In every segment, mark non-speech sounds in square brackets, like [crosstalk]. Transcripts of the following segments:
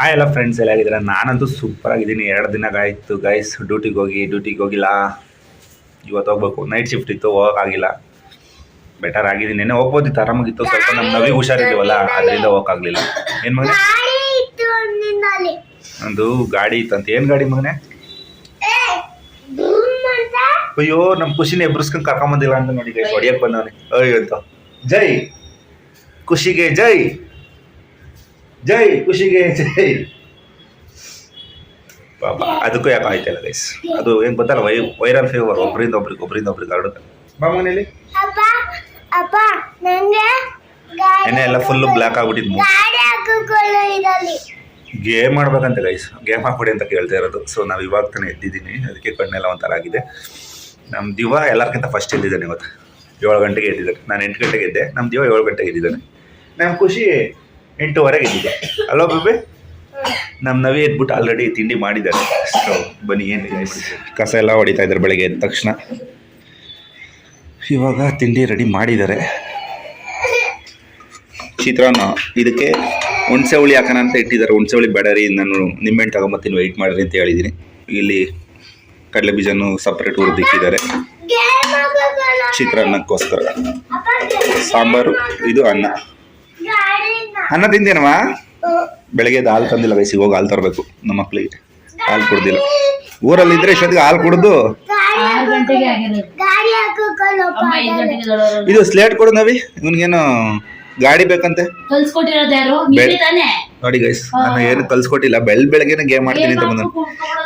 ಆ ಎಲ್ಲ ಫ್ರೆಂಡ್ಸ್ ಎಲ್ಲ ಆಗಿದ್ದೀರ ನಾನಂತೂ ಸೂಪರ್ ಆಗಿದ್ದೀನಿ. ಎರಡು ದಿನ ಆಯಿತು ಗೈಸ್ ಡ್ಯೂಟಿಗೆ ಹೋಗಿ ಡ್ಯೂಟಿಗೆ ಹೋಗಿಲ್ಲ. ಇವತ್ತು ಹೋಗ್ಬೇಕು. ನೈಟ್ ಶಿಫ್ಟ್ ಇತ್ತು ಹೋಗೋಕ್ಕಾಗಿಲ್ಲ ಬೆಟರ್ ಆಗಿದ್ದೀನಿ. ನೆನೆ ಹೋಗ್ಬೋದಿತ್ತು, ಆರಾಮಾಗಿತ್ತು. ಸ್ವಲ್ಪ ನಮ್ಮ ನವಿಗೆ ಹುಷಾರಿದ್ದೀವಲ್ಲ, ಅದರಿಂದ ಹೋಗೋಕ್ಕಾಗಲಿಲ್ಲ ಏನು ಮಗನೆ? ಇತ್ತು ನಂದು ಗಾಡಿ ಇತ್ತಂತ ಏನು ಗಾಡಿ ಮಗನೆ? ಅಂತ ಅಯ್ಯೋ ನಮ್ಮ ಖುಷಿನ ಎಬ್ರಿಸ್ಕೊಂಡು ಕರ್ಕೊಂಬಂದಿಲ್ಲ ಅಂತ ನೋಡಿ ಗೈಸ್ ಹೊಡಿಯಕ್ಕೆ ಬಂದವನೇ. ಅಯ್ಯೋ ಅಂತ. ಜೈ ಖುಷಿಗೆ, ಜೈ. ಜೈ ಖುಷಿಗೆ ಜೈ. ಪಾಪ ಅದಕ್ಕೂ ಯಾಕೆ ಆಯ್ತಲ್ಲ ಗೈಸ್ ಅದು ಏನು ಗೊತ್ತಲ್ಲ ವೈ ವೈರಲ್ ಫೀವರ್ ಒಬ್ಬರಿಂದ ಒಬ್ರಿಗೆ ಒಬ್ಬರಿಂದ ಒಬ್ರಿಗೆ ಹರಡುತ್ತೆ. ಬಾ ಮನೇಲಿ ಅಪ್ಪ ಅಪ್ಪ ನಂಗೆ ಗಾಡಿ ಎಣ್ಣೆ ಎಲ್ಲ ಫುಲ್ ಬ್ಲ್ಯಾಕ್ ಆಗ್ಬಿಟ್ಟಿದ್ ಗಾಡಿ ಹಾಕಿಕೊಳ್ಳು ಇದರಲ್ಲಿ. ಗೇಮ್ ಮಾಡ್ಬೇಕಂತ ಗೈಸ್ ಗೇಮ್ ಹಾಕ್ಬಿಡಿ ಅಂತ ಕೇಳ್ತಾ ಇರೋದು. ಸೊ ನಾವು ಇವಾಗ ತಾನೇ ಎದ್ದಿದ್ದೀನಿ. ಅದಕ್ಕೆ ಕಣ್ಣೆಲ್ಲ ಒಂಥರ ಆಗಿದೆ. ನಮ್ಮ ದಿವ ಎಲ್ಲರಿಗಿಂತ ಫಸ್ಟ್ ಎದ್ದಿದ್ದಾನೆ ಇವತ್ತು. ಏಳು ಗಂಟೆಗೆ ಎದ್ದಿದ್ದಾನೆ. ನಾನು ಎಂಟು ಗಂಟೆಗೆ ಎದ್ದೆ. ನಮ್ಮ ದಿವ ಏಳು ಗಂಟೆಗೆ ಎದ್ದಿದ್ದಾನೆ. ನಮ್ಮ ಖುಷಿ ಎಂಟೂವರೆಗೆ ಇದ್ದಿದೆ ಅಲೋ ಬೇಬಿ ನಮ್ಮ ನವಿ ಎದ್ಬಿಟ್ಟು ಆಲ್ರೆಡಿ ತಿಂಡಿ ಮಾಡಿದ್ದಾರೆ. ಸೊ ಬನ್ನಿ ಏನು ಕಸ ಎಲ್ಲ ಹೊಡಿತಾ ಇದ್ದಾರೆ ಬೆಳಗ್ಗೆ ಎದ್ದ ತಕ್ಷಣ. ಇವಾಗ ತಿಂಡಿ ರೆಡಿ ಮಾಡಿದ್ದಾರೆ. ಚಿತ್ರಾನ್ನ ಇದಕ್ಕೆ ಹುಣಸೆ ಹುಳಿ ಹಾಕೋಣ ಅಂತ ಇಟ್ಟಿದ್ದಾರೆ. ಹುಣಸೆ ಹುಳಿ ಬೇಡ ರೀ ನಾನು ನಿಂಬೆಹಣ್ಣು ತಗೊಂಬತ್ತೀನಿ ವೆಯ್ಟ್ ಮಾಡ್ರಿ ಅಂತ ಹೇಳಿದ್ದೀನಿ. ಇಲ್ಲಿ ಕಡಲೆ ಬೀಜನೂ ಸಪ್ರೇಟ್ ಹುರಿದಿಕ್ಕಿದ್ದಾರೆ ಚಿತ್ರಾನ್ನಕ್ಕೋಸ್ಕರ. ಸಾಂಬಾರು ಇದು ಅನ್ನ. ಅನ್ನ ತಿಂದೇನಮ್ಮ? ಬೆಳಗ್ಗೆ ಹಾಲು ತಂದಿಲ್ಲ ವಯಸ್ಸಿಗೆ ಹೋಗಿ ಹಾಲು ತರಬೇಕು ನಮ್ಮ ಮಕ್ಕಳಿಗೆ ಹಾಲು ಕುಡ್ದಿಲ್ಲ. ಊರಲ್ಲಿ ಇದ್ರೆ ಇಷ್ಟೊತ್ತಿಗೆ ಹಾಲು ಕುಡಿದು? ಇದು ಸ್ಲೇಟ್ ಕೊಡು ನವಿ ಇವನ್ಗೇನು ಗಾಡಿ ಬೇಕಂತೆ? ನೋಡಿ ಗೈಸ್ ನಾನು ಏನು ಕಲ್ಸ್ಕೊಟ್ಟಿಲ್ಲ ಬೆಳ್ ಬೆಳಗ್ಗೆನೆ ಗೇಮ್ ಮಾಡ್ತೀನಿ ಅಂತ ಬಂದ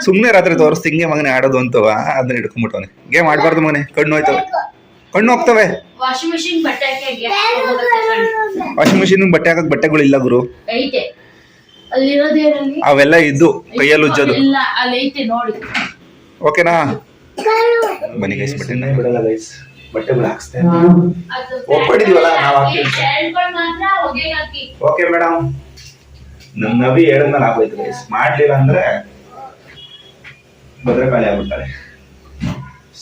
ಸುಮ್ಮನೆ ರಾತ್ರಿ ತೋರಿಸ್ತಿ ಹಿಂಗೆ ಮಗನೇ ಆಡೋದು ಅಂತವ ಅದನ್ನ ಹಿಡ್ಕೊಂಬಿಟ್ಟವನೆ ಗೇಮ್ ಆಡ್ಬಾರ್ದು ಮಗನೇ ಕಣ್ಣು ಹೋಯ್ತವೆ ಕಣ್ಣು ಹೋಗ್ತವೆ. ವಾಷಿಂಗ್ ಮಿಷಿನ್ ಬಟ್ಟೆ ವಾಷಿಂಗ್ ಮಿಷಿನ್ ಬಟ್ಟೆ ಹಾಕಕ್ ಬಟ್ಟೆಗಳು ಇಲ್ಲ ಗುರು. ಐತೆ. ಅವೆಲ್ಲ ಇದ್ದು ಕೈಯಲ್ಲಿ ಉಜ್ಜೋದು. ಇಲ್ಲ ಅಲ್ಲಿ ಐತೆ ನೋಡಿ ಓಕೆನಾ ಬನ್ನಿ ಗೈಸ್ ಬಟ್ಟೆ ಬಿಡಲ್ಲ ಗೈಸ್ ಬಟ್ಟೆಗಳು ಹಾಕ್ಸ್ತೆ ಒಪ್ಪಿಡಿದೀವಲ್ಲ, ನಾವ್ ಹಾಕ್ತೀವಿ. ಓಕೆ ಮೇಡಮ್ ನಮ್ಮ ನವಿ ಹೇಳಿದ್ಮೇಲೆ ಆಗೋಯ್ತು ಗೈಸ್ ಮಾಡ್ಲಿಲ್ಲ ಅಂದ್ರೆ ಭದ್ರಕಾಳಿ ಆಗ್ಬಿಡ್ತಾರೆ.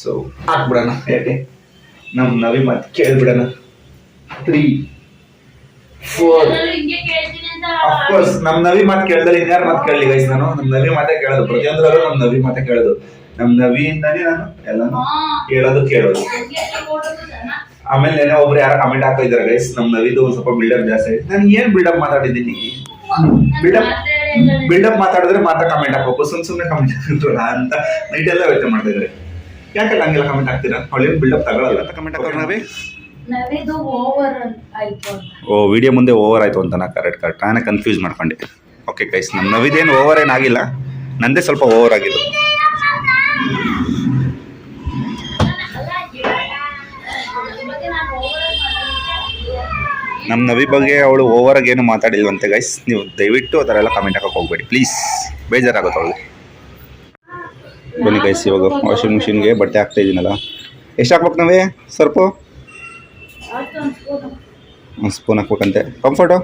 ಸೊ ಹಾಕ್ಬಿಡೋಣ. ಯಾಕೆ ನಮ್ಮ ನವಿ ಮತ್ತೆ ಕೇಳ್ಬಿಡೋಣ. ತ್ರೀ ಫೋರ್ ಅಫ್ಕೋರ್ಸ್ ನಮ್ ನವಿ ಮಾತು ಕೇಳ್ದಲ್ಲಿ ಇನ್ಯಾರು ಮಾತು ಕೇಳಲಿ ಗೈಸ್ ನಾನು ನಮ್ ನವಿ ಮಾತೇ ಕೇಳೋದು. ಪ್ರತಿಯೊಂದರಲ್ಲೂ ನಮ್ ನವಿ ಮಾತೆ ಕೇಳೋದು. ನಮ್ ನವಿಯಿಂದಾನೇ ನಾನು ಎಲ್ಲಾನು ಕೇಳೋದು ಹೇಳೋದು ಕೇಳೋದು. ಆಮೇಲೆ ನೆನೆ ಒಬ್ರು ಯಾರು ಕಮೆಂಟ್ ಹಾಕ್ತಾ ಇದಾರೆ ಗೈಸ್ ನಮ್ ನವಿದು ಒಂದ್ ಸ್ವಲ್ಪ ಬಿಲ್ಡಪ್ ಜಾಸ್ತಿ ಆಗಿದೆ ನಾನು ಏನ್ ಬಿಲ್ಡಪ್ ಮಾತಾಡಿದ್ದೀನಿ? ಬಿಲ್ಡಪ್ ಮಾತೇ. ಬಿಲ್ಡಪ್ ಮಾತಾಡಿದ್ರೆ ಮಾತ್ರ ಕಮೆಂಟ್ ಹಾಕಬೇಕು. ಸುಮ್ ಸುಮ್ನೆ ಕಮೆಂಟ್ ಅಂತ ನೈಟ್ ಎಲ್ಲ ವ್ಯಕ್ತ ಮಾಡ್ತಾ ಇದ್ದಾರೆ. ಯಾಕಲ್ಲ ಹಂಗೆಲ್ಲ ಕಮೆಂಟ್ ಹಾಕ್ತೀರಾ? ಅವಳೇನು ಬಿಲ್ಡಪ್ ತಗೊಳಲ್ಲ. ಅಂತ ಕಮೆಂಟ್ ಹಾಕೋರು ನಾವೇ? ನಾವಿದು ಓವರ್ ಆಯ್ತು ಅಂತ. ಓ ವಿಡಿಯೋ ಮುಂದೆ ಓವರ್ ಆಯ್ತು ಅಂತ ನಾ ಕರೆಕ್ಟ್ ಕರೆಕ್ಟ್ ನಾನೇ ಕನ್ಫ್ಯೂಸ್ ಮಾಡ್ಕೊಂಡೆ. ಓಕೆ ಗೈಸ್ ನಮ್ಮ ನವಿದೇನು ಓವರ್ ಏನಾಗಿಲ್ಲ ನಂದೇ ಸ್ವಲ್ಪ ಓವರ್ ಆಗಿದ್ದು. ಓವರ್ ನಮ್ಮ ನವಿ ಬಗ್ಗೆ ಅವಳು ಓವರಾಗಿ ಏನು ಮಾತಾಡಿಲ್ವಂತೆ ಗೈಸ್ ನೀವು ದಯವಿಟ್ಟು ಆ ಥರ ಎಲ್ಲ ಕಮೆಂಟ್ ಹಾಕೋಕೆ ಹೋಗ್ಬೇಡಿ. ಪ್ಲೀಸ್ ಬೇಜಾರಾಗುತ್ತೆ ಅವಳಿಗೆ. ಬನ್ನಿ ಕೈಸಿ ಇವಾಗ ವಾಷಿಂಗ್ ಮಿಷಿನ್ಗೆ ಬಟ್ಟೆ ಹಾಕ್ತಾ ಇದ್ದೀನಲ್ಲ ಎಷ್ಟು ಹಾಕ್ಬೇಕು ನಾವೇ? ಸರ್ಪು? ಸ್ಪೂನ್ ಹಾಕ್ಬೇಕಂತೆ. ಕಂಫರ್ಟು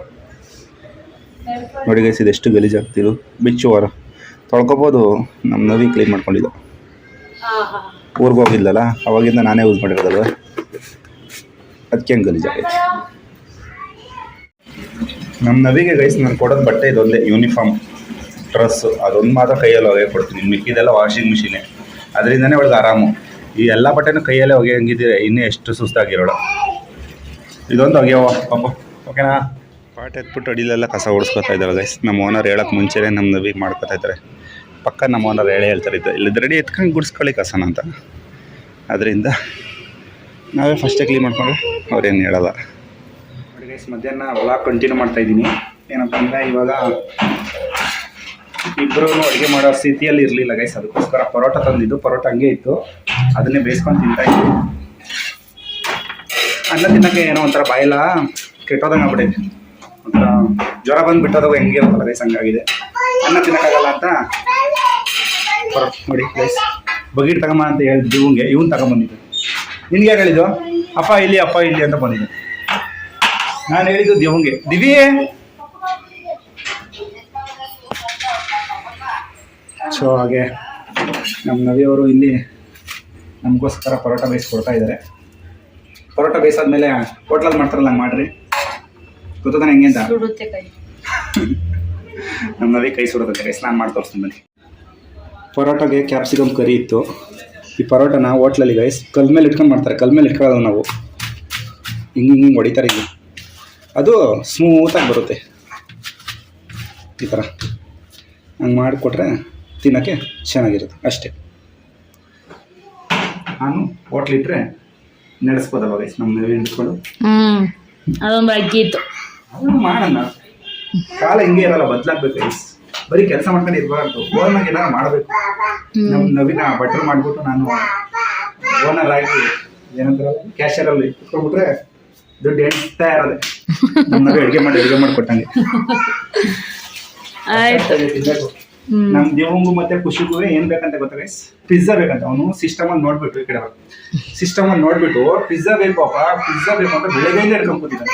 ನೋಡಿ ಗೈಸ್ ಇದೆಷ್ಟು ಗಲೀಜು ಆಗ್ತಿದ್ದು ಬಿಚ್ಚು ವಾರ. ತೊಳ್ಕೊಬೋದು. ನಮ್ಮ ನವಿ ಕ್ಲೀನ್ ಮಾಡ್ಕೊಂಡಿದ್ದು. ಊರಿಗೆ ಹೋಗಿದ್ಲಲ್ಲ, ಅವಾಗಿಂದ ನಾನೇ ಯೂಸ್ ಮಾಡಿರೋದಲ್ವ ಅದಕ್ಕೆ ಹೆಂಗೆ ಗಲೀಜಾಗೈತೆ ನಮ್ಮ ನವಿಗೆ ಗೈಸ್ ನಾನು ಕೊಡೋದು ಬಟ್ಟೆ ಇದೊಂದೇ ಯೂನಿಫಾರ್ಮ್ ಡ್ರೆಸ್ಸು ಅದೊಂದು ಮಾತ್ರ ಕೈಯಲ್ಲಿ ಒಗೆ ಕೊಡ್ತೀನಿ. ಮಿಕ್ಕಿದೆಲ್ಲ ವಾಷಿಂಗ್ ಮಿಷಿನೆ ಅದರಿಂದನೇ ಒಳಗೆ ಆರಾಮು. ಈ ಎಲ್ಲ ಬಟ್ಟೆನೂ ಕೈಯಲ್ಲೇ ಒಗೆ ಹಂಗಿದ್ದೀರ ಇನ್ನೂ ಎಷ್ಟು ಸುಸ್ತಾಗಿರೋಳು. ಇದೊಂದು ಒಗೆಯವ ಪಾಪ. ಓಕೆನಾ ಪಾಟ್ ಎತ್ಬಿಟ್ಟು ಅಡಿಲೆಲ್ಲ ಕಸ ಓಡಿಸ್ಕೊತಾ ಇದ್ದಾರೆ ಗೈಸ್ ನಮ್ಮ ಓನರ್ ಹೇಳೋಕ್ಕೆ ಮುಂಚೆನೇ ನಮ್ಮ ನವಿ ಮಾಡ್ಕೊತಾ ಇದ್ದಾರೆ. ಪಕ್ಕ ನಮ್ಮ ಓನರ್ ಹೇಳೇ ಹೇಳ್ತಾರೆ ಇದು. ಇಲ್ಲಿ ರೆಡಿ ಎತ್ಕೊಂಡು ಗುಡಿಸ್ಕೊಳ್ಳಿ ಕಸನ ಅಂತ. ಅದರಿಂದ ನಾವೇ ಫಸ್ಟೇ ಕ್ಲೀನ್ ಮಾಡ್ಕೊಂಡ್ರೆ ಅವ್ರೇನು ಹೇಳಲ್ಲ. ನೋಡಿ ಗೈಸ್ ಮಧ್ಯಾಹ್ನ ಹೊಲ ಕಂಟಿನ್ಯೂ ಮಾಡ್ತಾ ಇದ್ದೀನಿ. ಏನಪ್ಪ ಅಂದರೆ ಇವಾಗ ಇಬ್ಬರು ಅಡುಗೆ ಮಾಡೋ ಸ್ಥಿತಿಯಲ್ಲಿ ಇರಲಿಲ್ಲ ಗೈಸ್ ಅದಕ್ಕೋಸ್ಕರ ಪರೋಟ ತಂದಿದ್ದು. ಪರೋಟ ಹಂಗೆ ಇತ್ತು. ಅದನ್ನೇ ಬೇಯಿಸ್ಕೊಂಡು ತಿಂತಾ ಇದ್ವಿ. ಅನ್ನ ತಿನ್ನೋಕ್ಕೆ ಏನೋ ಒಂಥರ ಬಾಯಿಲ್ಲ. ಕೆಟ್ಟೋದಂಗೆ ಆಗ್ಬಿಟ್ಟೈತೆ ಒಂಥರ ಜ್ವರ ಬಂದು ಬಿಟ್ಟೋದಾಗ ಹೆಂಗೆ ಇರುತ್ತಲ್ಲ ಗೈಸ್ ಹಂಗಾಗಿದೆ. ಅನ್ನ ತಿನ್ನೋಕ್ಕಾಗಲ್ಲ ಅಂತ ಪರೋಟ ನೋಡಿ ಗೈಸ್ ಬಗೀಟ್ ತಗೊಂಬ ಅಂತ ಹೇಳಿದ್ದು ಇವಂಗೆ ಇವನ್ ತಗೊಂಬಂದಿದ್ದು ನಿನ್ಗೆ ಯಾರು ಹೇಳಿದ್ದು? ಅಪ್ಪ ಇಲ್ಲಿ ಅಪ್ಪ ಇಲ್ಲಿ ಅಂತ ಬಂದಿದ್ದು. ನಾನು ಹೇಳಿದ್ದು ದಿವಂಗೆ ದಿವಿ ಸೊ ಹಾಗೆ ನಮ್ಮ ನವಿಯವರು ಇಲ್ಲಿ ನಮಗೋಸ್ಕರ ಪರೋಟ ಬೇಯಿಸ್ಕೊಡ್ತಾ ಇದ್ದಾರೆ. ಪರೋಟ ಬೇಯಿಸಾದ್ಮೇಲೆ ಹೋಟ್ಲಲ್ಲಿ ಮಾಡ್ತಾರಲ್ಲ ಹಂಗೆ ಮಾಡ್ರಿ. ಗೊತ್ತಾನೆ ಹೆಂಗೆ ಅಂತ? [laughs] ನಮ್ಮ ನವಿ ಕೈ ಸುಡೋದಕ್ಕೆ ಕೈ ಸ್ನಾನ ಮಾಡಿ ತೋರಿಸ್ತೀನಿ ಬನ್ನಿ. ಪರೋಟಾಗೆ ಕ್ಯಾಪ್ಸಿಕಮ್ ಕರಿ ಇತ್ತು. ಈ ಪರೋಟನ ಹೋಟ್ಲಲ್ಲಿ ಗೈಸ್ ಕಲ್ ಮೇಲೆ ಇಟ್ಕೊಂಡು ಮಾಡ್ತಾರೆ. ಕಲ್ ಮೇಲೆ ಇಟ್ಕೊಳ್ಳೋದು ನಾವು. ಹಿಂಗೆ ಹಿಂಗೆ ಹಿಂಗೆ ಹೊಡಿತಾರೆ ಇಲ್ಲಿ. ಅದು ಸ್ಮೂತಾಗಿ ಬರುತ್ತೆ. ಈ ಥರ ಹಂಗೆ ಮಾಡಿಕೊಟ್ರೆ ತಿನ್ನೋಕ್ಕೆ ಚೆನ್ನಾಗಿರುತ್ತೆ ಅಷ್ಟೇ. ನಾನು ಹೋಟ್ಲಿಟ್ರೆ ನಡೆಸ್ಬೋದಲ್ಲ ಗೈಸ್ ನಮ್ಮ ಹ್ಞೂ ಹ್ಮ್ ಅದೊಂದು ಅಕ್ಕಿ ಇತ್ತು. ಅದನ್ನು ಮಾಡೋಣ. ಕಾಲ ಹಿಂಗೆ ಇರಲ್ಲ ಬದಲಾಗ್ಬೇಕು ಗೈಸ್ ಬರೀ ಕೆಲಸ ಮಾಡ್ಕೊಂಡು ಇರಬಾರ್ದು. ಓನಾಗಿ ಏನಾರು ಮಾಡಬೇಕು. ನಮ್ಮ ನವೀನ ಬಟರ್ ಮಾಡಿಬಿಟ್ಟು ನಾನು ಓನರ್ ಆಗಿ ಏನಂತಾರಲ್ಲ ಕ್ಯಾಶಿಯರಲ್ಲಿ ಇಟ್ಕೊಂಡ್ಬಿಟ್ರೆ ದುಡ್ಡು ಎಣ್ತಾ ಇರೋದೆ ನಮ್ಮ ಅಡುಗೆ ಮಾಡಿ ಅಡುಗೆ ಮಾಡಿಕೊಟ್ಟಂಗೆ [laughs] ಆಯ್ತು. ನಮ್ ದೇವಂಗು ಮತ್ತೆ ಖುಷಿಗೂ ಏನ್ ಬೇಕಂತ ಗೊತ್ತಾ ಗೈಸ್ ಪಿಜ್ಜಾ ಬೇಕಂತ. ಅವನು ಸಿಸ್ಟಮ್ ಅಲ್ಲಿ ನೋಡ್ಬಿಟ್ಟು ಈ ಕಡೆ ಸಿಸ್ಟಮ್ ಅಲ್ಲಿ ನೋಡ್ಬಿಟ್ಟು ಪಿಜ್ಜಾ ಬೇಕು ಅಪ್ಪ ಪಿಜ್ಜಾ ಬೇಕು ಅಂತ ಬೆಳಗ್ಗೆಯಿಂದ ಕೂತಿದ್ದಾನೆ.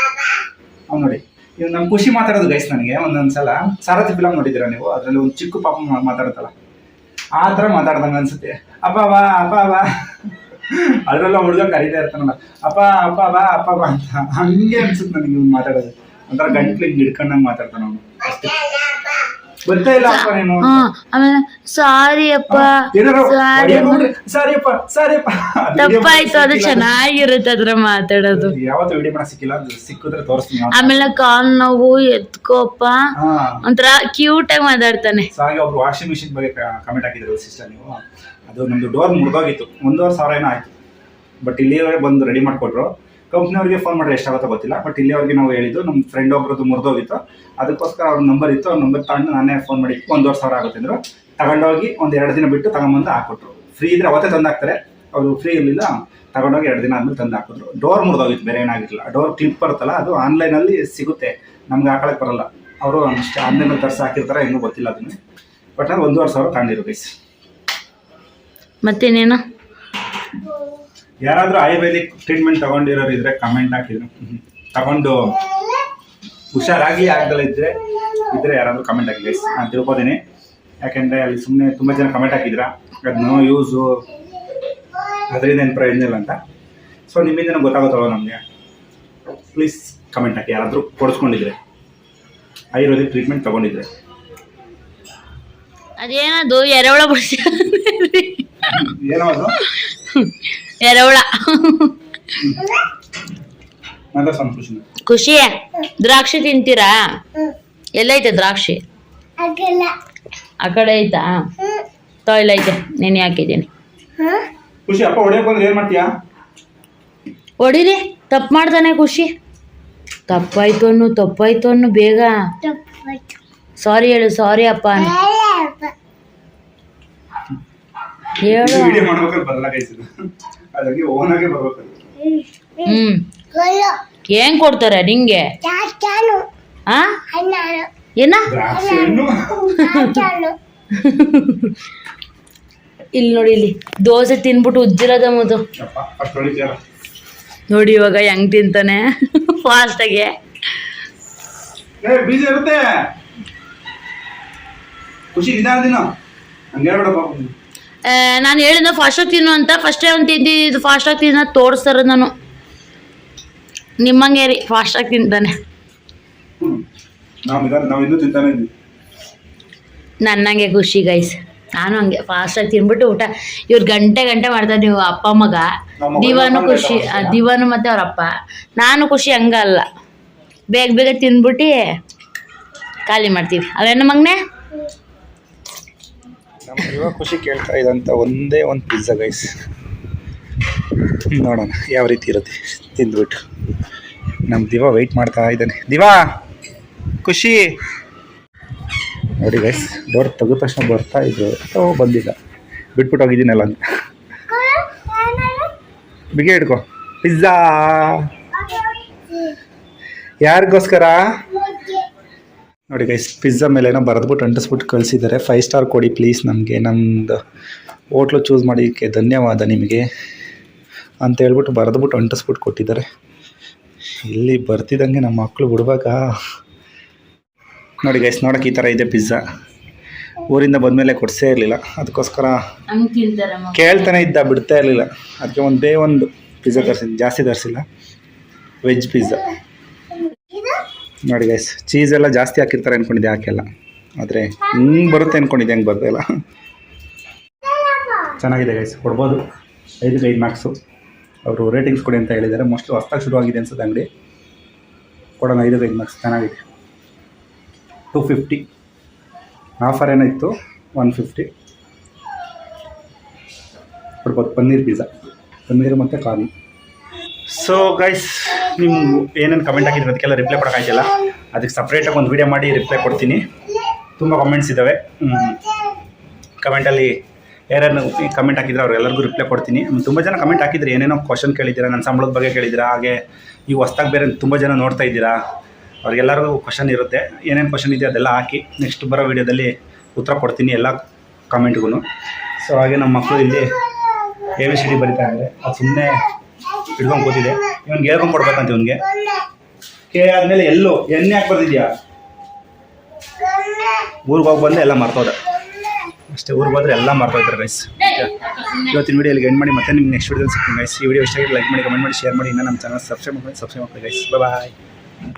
ಅವ್ನು ನೋಡಿ. ಇವ್ ನಮ್ ಖುಷಿ ಮಾತಾಡೋದು ಗೈಸ್ ನನಗೆ. ಒಂದೊಂದ್ಸಲ ಸಾರಥಿ ಫಿಲಮ್ ನೋಡಿದಿರ ನೀವು? ಅದ್ರಲ್ಲಿ ಒಂದು ಚಿಕ್ಕ ಪಾಪ ಮಾತಾಡ್ತಲ್ಲ ಆ ತರ ಮಾತಾಡ್ದಂಗ ಅನ್ಸುತ್ತೆ. ಅಪ್ಪ ಬಾ ಅಪ್ಪ ಬಾ. ಅದ್ರಲ್ಲ ಹುಡುಗ ಕರೀತಾ ಇರ್ತಾನಲ್ಲ. ಅಪ್ಪ ಅಪ್ಪ ಬಾ ಅಪ್ಪ ಬಾ ಅಂತ. ಹಂಗೆ ಅನ್ಸುತ್ತೆ ನನಗೆ ಇವ್ನು ಮಾತಾಡೋದು. ಒಂಥರ ಗಂಟ್ಲು ಹಿಂಗೆ ಹಿಡ್ಕೊಂಡಂಗೆ ಮಾತಾಡ್ತಾನ ಅವನು. ಅಷ್ಟೇ ಗೊತ್ತೇ ಇಲ್ಲ ಅಪ್ಪ ನೀನು ಅಂತ. ಹ್ಮ್ ಆಮೇಲೆ ಸಾರಿ ಅಪ್ಪ ಸಾರಿ ಸಾರಿಯಪ್ಪ ಸಾರಿಯಪ್ಪ. ತಪ್ಪಾಯ್ತು ಅದು. ಚೆನ್ನಾಗಿರುತ್ತೆ ಅದ್ರ ಮಾತಾಡೋದು. ಯಾವತ್ತೂ ವಿಡಿಯೋ ಮಾಡಕ್ ಸಿಕ್ಕಿಲ್ಲ ಸಿಕ್ಕಿದ್ರೆ ತೋರಿಸ್ತೀನಿ ಆಮೇಲೆ ಕಾಲ್ ನೋವು ಎತ್ಕೋಪ್ಪ ಒಂಥರ ಕ್ಯೂಟ್ ಆಗಿ ಮಾತಾಡ್ತಾನೆ. ಹಾಗೆ ಒಬ್ರು ವಾಷಿಂಗ್ ಮಿಷಿನ್ ಬಗ್ಗೆ ಕಮೆಂಟ್ ಹಾಕಿದ್ರು ಸಿಸ್ಟರ್ ನೀವು. ಅದು ನಮ್ದು ಡೋರ್ ಮುರಿದೋಗಿತ್ತು ಒಂದೂವರೆ ಸಾವಿರ ಏನೋ ಆಯ್ತು. ಬಟ್ ಇಲ್ಲಿ ಬಂದು ರೆಡಿ ಮಾಡಿಕೊಟ್ರು. ಕಂಪ್ನಿಯವ್ರಿಗೆ ಫೋನ್ ಮಾಡಿದ್ರೆ ಎಷ್ಟಾಗುತ್ತೋ ಗೊತ್ತಿಲ್ಲ ಬಟ್ ಇಲ್ಲಿವರೆಗೆ ನಾವು ಹೇಳಿದ್ದು ನಮ್ಮ ಫ್ರೆಂಡ್ ಒಬ್ರದ್ದು ಮುರಿದೋಗಿತ್ತು. ಅದಕ್ಕೋಸ್ಕರ ಅವ್ರ ನಂಬರ್ ಇತ್ತು, ಅವ್ರ ನಂಬರ್ ತಗೊಂಡು ನಾನೇ ಫೋನ್ ಮಾಡಿ, ಒಂದೂವರೆ ಸಾವಿರ ಆಗುತ್ತೆ ಅಂದ್ರು. ತಗೊಂಡೋಗಿ ಒಂದು ಎರಡು ದಿನ ಬಿಟ್ಟು ತಗೊಂಬಂದು ಹಾಕೊಟ್ರು ಫ್ರೀ ಇದ್ರೆ ಅವತ್ತೇ ತಂದು ಹಾಕ್ತಾರೆ ಅವರು ಫ್ರೀ ಇರಲಿಲ್ಲ, ತಗೊಂಡೋಗಿ ಎರಡು ದಿನ ಆದಮೇಲೆ ತಂದು ಹಾಕಿದ್ರು ಡೋರ್ ಮುರಿದೋಗಿತ್ತು, ಬೇರೆ ಏನಾಗಿರಲಿಲ್ಲ. ಡೋರ್ ಕ್ಲಿಪ್ ಬರುತ್ತಲ್ಲ, ಅದು ಆನ್ಲೈನಲ್ಲಿ ಸಿಗುತ್ತೆ. ನಮ್ಗೆ ಹಾಕೊಳಕ್ಕೆ ಬರಲ್ಲ. ಅವರು ಅಷ್ಟೇ ಆನ್ಲೈನಲ್ಲಿ ತರಿಸಿ ಹಾಕಿರ್ತಾರೆ ಇನ್ನೂ ಗೊತ್ತಿಲ್ಲ ಅದನ್ನು. ಬಟ್ ನಾನು ಒಂದೂವರೆ ಸಾವಿರ ತಗೊಂಡಿರು ಗೈಸ್ ಮತ್ತೇನೇನು? ಯಾರಾದರೂ ಆಯುರ್ವೇದಿಕ್ ಟ್ರೀಟ್ಮೆಂಟ್ ತಗೊಂಡಿರೋರು ಇದ್ರೆ ಕಮೆಂಟ್ ಹಾಕಿದ್ರು. ತಗೊಂಡು ಹುಷಾರಾಗಿ ಆಗದಲ್ಲ ಇದ್ರೆ ಇದ್ರೆ ಯಾರಾದರೂ ಕಮೆಂಟ್ ಹಾಕಿ ಪ್ಲೇಸ್ ನಾನು ತಿಳ್ಕೊತೀನಿ. ಯಾಕೆಂದರೆ ಅಲ್ಲಿ ಸುಮ್ಮನೆ ತುಂಬ ಜನ ಕಮೆಂಟ್ ಹಾಕಿದ್ರ. ಅದು ನೋ ಯೂಸು ಅದರಿಂದ ಏನು ಪ್ರಯೋಜನ ಇಲ್ಲ ಅಂತ. ಸೊ ನಿಮ್ಮಿಂದ ಗೊತ್ತಾಗುತ್ತಲ್ಲ ನಮಗೆ? ಪ್ಲೀಸ್ ಕಮೆಂಟ್ ಹಾಕಿ. ಯಾರಾದರೂ ಕೊಡಿಸ್ಕೊಂಡಿದ್ರೆ. ಆಯುರ್ವೇದಿಕ್ ಟ್ರೀಟ್ಮೆಂಟ್ ತಗೊಂಡಿದ್ರೆ. ಅದೇನದು? ಎರೆಹುಳ ಬಿಡಿಸಿ ಏನೋ ಅದು? ಎರೆಹುಳ ಖುಷಿ. ದ್ರಾಕ್ಷಿ ತಿಂತೀರಾ? ಎಲ್ಲೈತೆ ದ್ರಾಕ್ಷಿ? ಆ ಕಡೆ ಐತಾ? ತೊಯ್ಲ ಐತೆ ನೆನೆ ಹಾಕಿದ್ದೀನಿ ಹ್ಮ್ ಖುಷಿ ಅಪ್ಪ ಹೊಡಿಯಕ್ಕೆ ಬಂದ್ರೆ ಏನು ಮಾಡ್ತೀಯಾ? ಹೊಡಿರಿ ತಪ್ಪು ಮಾಡ್ತಾನೆ ಖುಷಿ. ತಪ್ಪಾಯ್ತು ಅನ್ನು ತಪ್ಪಾಯ್ತು ಅನ್ನು ಬೇಗ. ಸಾರಿ ಹೇಳು ಸಾರಿ ಅಪ್ಪ. ಹೇಳು ವಿಡಿಯೋ ಮಾಡ್ಬೇಕಾದ್ರೆ ಬರಲ್ಲ ಕೈಸಿದ್ದು ಹಾಗಾಗಿ ಓನಾಗೆ ಬರ್ಬೇಕು ಹ್ಮ್ ಹ್ಮ್. ಕಲ್ಲು ಏನ್ ಕೊಡ್ತಾರೆ ನಿಂಗೆ? ಆ? ಏನ? ಇಲ್ಲಿ ನೋಡಿ ಇಲ್ಲಿ. ದೋಸೆ ತಿನ್ಬಿಟ್ಟು ಉಜ್ಜಿರೋದ ಮುದು ನೋಡಿ ಇವಾಗ ಹೆಂಗ್ ತಿಂತಾನೆ. ಫಾಸ್ಟಾಗೆ ಏ ಬೀಜ ಇರುತ್ತೆ. ಖುಷಿ ನಿಧಾನ ದಿನ ಹಂಗೆ ನಾನು ಹೇಳಿದ ಫಾಸ್ಟಾಗಿ ತಿನ್ನು ಅಂತ. ಫಸ್ಟೇ ಒಂದು ತಿಂದಿದ್ದು ಫಾಸ್ಟಾಗಿ ತಿನ್ನ ತೋರಿಸ್ತಾರೆ ನಾನು ನಿಮ್ಮಂಗೆ ರೀ ಫಾಸ್ಟಾಗಿ ತಿಂತಾನೆ. ನನ್ನಂಗೆ ಖುಷಿ ಗೈಸ್ ನಾನು ಹಂಗೆ ಫಾಸ್ಟಾಗಿ ತಿನ್ಬಿಟ್ಟು ಊಟ. ಇವ್ರು ಗಂಟೆ ಗಂಟೆ ಮಾಡ್ತಾರೆ ನೀವು ಅಪ್ಪ ಮಗ. ದಿವಾನು ಖುಷಿ ದಿವಾನು ಮತ್ತು ಅವ್ರ ಅಪ್ಪ. ನಾನು ಖುಷಿ ಹಂಗಲ್ಲ. ಬೇಗ ಬೇಗ ತಿನ್ಬಿಟ್ಟು ಖಾಲಿ ಮಾಡ್ತೀವಿ. ಅವೇನು ಮಗನೇ? ನಮ್ಮ ಇವಾಗ ಖುಷಿ ಕೇಳ್ತಾ ಇದ್ದಂತ ಒಂದೇ ಒಂದು ಪಿಜ್ಜಾ ಗೈಸ್ ನೋಡೋಣ, ಯಾವ ರೀತಿ ಇರುತ್ತೆ, ತಿಂದ್ಬಿಟ್ಟು. ನಮ್ಮ ದಿವಾ ವೆಯ್ಟ್ ಮಾಡ್ತಾ ಇದ್ದಾನೆ. ದಿವಾ, ಖುಷಿ. ನೋಡಿ ಗೈಸ್ ಡೋರ್ ತೆಗೆದ ತಕ್ಷಣ ಬರ್ತಾ ಇದ್ರು ಓ ಬಂದಿಲ್ಲ. ಬಿಟ್ಬಿಟ್ಟು ಹೋಗಿದ್ದೀನಲ್ಲ ಅಂತ. ಬಿಗೆ ಹಿಡ್ಕೊ. ಪಿಜ್ಜಾ ಯಾರಿಗೋಸ್ಕರ? ನೋಡಿ ಗೈಸ್ ಪಿಜ್ಜಾ ಮೇಲೆ ಏನೋ ಬರೆದ್ಬಿಟ್ಟು ಅಂಟಿಸ್ಬಿಟ್ಟು ಕಳಿಸಿದ್ದಾರೆ. ಫೈವ್ ಸ್ಟಾರ್ ಕೊಡಿ ಪ್ಲೀಸ್ ನಮಗೆ. ನಮ್ಮದು ಹೋಟ್ಲು ಚೂಸ್ ಮಾಡೋಕ್ಕೆ ಧನ್ಯವಾದ ನಿಮಗೆ ಅಂತ ಹೇಳ್ಬಿಟ್ಟು ಬರೆದ್ಬಿಟ್ಟು ಅಂಟಿಸ್ಬಿಟ್ಟು ಕೊಟ್ಟಿದ್ದಾರೆ. ಇಲ್ಲಿ ಬರ್ತಿದ್ದಂಗೆ ನಮ್ಮ ಮಕ್ಕಳು ಬಿಡ್ಬೇಕಾ. ನೋಡಿ ಗೈಸ್ ನೋಡೋಕೆ ಈ ಥರ ಇದೆ ಪಿಜ್ಜಾ ಊರಿಂದ ಬಂದಮೇಲೆ ಕೊಡಿಸೇ ಇರಲಿಲ್ಲ. ಅದಕ್ಕೋಸ್ಕರ ಕೇಳ್ತಾನೆ ಇದ್ದ ಬಿಡ್ತಾ ಇರಲಿಲ್ಲ. ಅದಕ್ಕೆ ಒಂದೇ ಒಂದು ಪಿಜ್ಜಾ ತರಿಸಿದ್ದು ಜಾಸ್ತಿ ತರಿಸಿಲ್ಲ. ವೆಜ್ ಪಿಜ್ಜಾ ನೋಡಿ ಗೈಸ್ ಚೀಸ್ ಎಲ್ಲ ಜಾಸ್ತಿ ಹಾಕಿರ್ತಾರೆ ಅನ್ಕೊಂಡಿದ್ದೆ ಹಾಕಿಲ್ಲ ಆದರೆ ಹಿಂಗೆ ಬರುತ್ತೆ ಅಂದ್ಕೊಂಡಿದ್ದೆ ಹೆಂಗೆ ಇಲ್ಲ ಚೆನ್ನಾಗಿದೆ ಗೈಸ್ ಕೊಡ್ಬೋದು. ಐದಕ್ಕೆ ಐದು ಮಾರ್ಕ್ಸು ಅವರು ರೇಟಿಂಗ್ಸ್ ಕೊಡಿ ಅಂತ ಹೇಳಿದ್ದಾರೆ. ಮೋಸ್ಟ್ಲಿ ಹೊಸ್ದಾಗಿ ಶುರುವಾಗಿದೆ ಅನ್ಸುತ್ತೆ ಅಂಗಡಿ. ಕೊಡೋಣ ಐದಕ್ಕೆ ಐದು ಮಾರ್ಕ್ಸ್ ಚೆನ್ನಾಗಿದೆ. ಟು ಫಿಫ್ಟಿ ಆಫರ್ ಏನೋ ಇತ್ತು ಒನ್ ಫಿಫ್ಟಿ ಕೊಡ್ಬೋದು, ಪನ್ನೀರ್ ಪಿಜ್ಜಾ ಪನ್ನೀರು ಮತ್ತು ಕಾರ್ನ್ ಸೊ ಗೈಸ್ ನೀವು ಏನೇನು ಕಮೆಂಟ್ ಹಾಕಿದ್ರೆ ಅದಕ್ಕೆಲ್ಲ ರಿಪ್ಲೈ ಕೊಡೋಕ್ಕಾಗಿಲ್ಲ ಅದಕ್ಕೆ ಸಪ್ರೇಟಾಗಿ ಒಂದು ವೀಡಿಯೋ ಮಾಡಿ ರಿಪ್ಲೈ ಕೊಡ್ತೀನಿ. ತುಂಬ ಕಮೆಂಟ್ಸ್ ಇದ್ದಾವೆ ಕಮೆಂಟಲ್ಲಿ ಯಾರ್ಯಾರು ಕಮೆಂಟ್ ಹಾಕಿದ್ರೆ ಅವ್ರೆಲ್ಲರಿಗೂ ರಿಪ್ಲೈ ಕೊಡ್ತೀನಿ. ತುಂಬ ಜನ ಕಮೆಂಟ್ ಹಾಕಿದ್ರೆ. ಏನೇನೋ ಕ್ವಶನ್ ಕೇಳಿದ್ದೀರಾ ನನ್ನ ಸಂಬಳದ ಬಗ್ಗೆ ಕೇಳಿದ್ದೀರಾ, ಹಾಗೆ ಈ ಹೊಸ್ದಾಗಿ ಬೇರೆ ತುಂಬ ಜನ ನೋಡ್ತಾ ಇದ್ದೀರಾ. ಅವ್ರಿಗೆಲ್ಲರಿಗೂ ಕ್ವಶನ್ ಇರುತ್ತೆ. ಏನೇನು ಕ್ವಶನ್ ಇದೆ ಅದೆಲ್ಲ ಹಾಕಿ ನೆಕ್ಸ್ಟ್ ಬರೋ ವೀಡಿಯೋದಲ್ಲಿ ಉತ್ತರ ಕೊಡ್ತೀನಿ ಎಲ್ಲ ಕಮೆಂಟ್ಗೂ ಸೊ ಹಾಗೆ ನಮ್ಮ ಮಕ್ಕಳು ಇಲ್ಲಿ ಎ ವಿ ಸಿ ಡಿ ಬರಿತಾ ಇದ್ದಾರೆ ಅದು ಸುಮ್ಮನೆ ಹಿಡ್ಕೊಂಡು ಕೂತಿದೆ. ಇವ್ನಿಗೆ ಹೇಳ್ಕೊಂಡ್ಬಿಡ್ಬೇಕಂತ ಇವನಿಗೆ. ಕೆ ಆದಮೇಲೆ ಎಲ್ಲೋ ಎಣ್ಣೆ ಹಾಕಿ ಬರ್ತಿದ್ಯಾ ಊರಿಗೆ ಹೋಗಿ ಬಂದ್ರೆ ಎಲ್ಲ ಮರ್ತೋದೆ. ಅಷ್ಟೇ, ಊರಿಗೆ ಹೋದ್ರೆ ಎಲ್ಲ ಮರ್ತೋಯ್ತಾರೆ ಗೈಸ್ ಇವತ್ತಿನ ವಿಡಿಯೋ ಇಲ್ಲಿ ಎಂಡ್ ಮಾಡಿ, ಮತ್ತೆ ನಿಮ್ಗೆ ನೆಕ್ಸ್ಟ್ ವಿಡಿಯೋ ಸಿಗ್ತೀನಿ ಗೈಸ್ ಈ ವಿಡಿಯೋ ಇಷ್ಟ ಲೈಕ್ ಮಾಡಿ ಕಮೆಂಟ್ ಮಾಡಿ ಶೇರ್ ಮಾಡಿ. ಇನ್ನೂ ನಮ್ಮ ಚಾನಲ್ ಸಬ್ಸ್ಕ್ರೈಬ್ ಮಾಡಿ ಸಬ್ಸ್ಕ್ರೈಬ್ ಮಾಡಿ ಗೈಸ್ ಬಾಯ್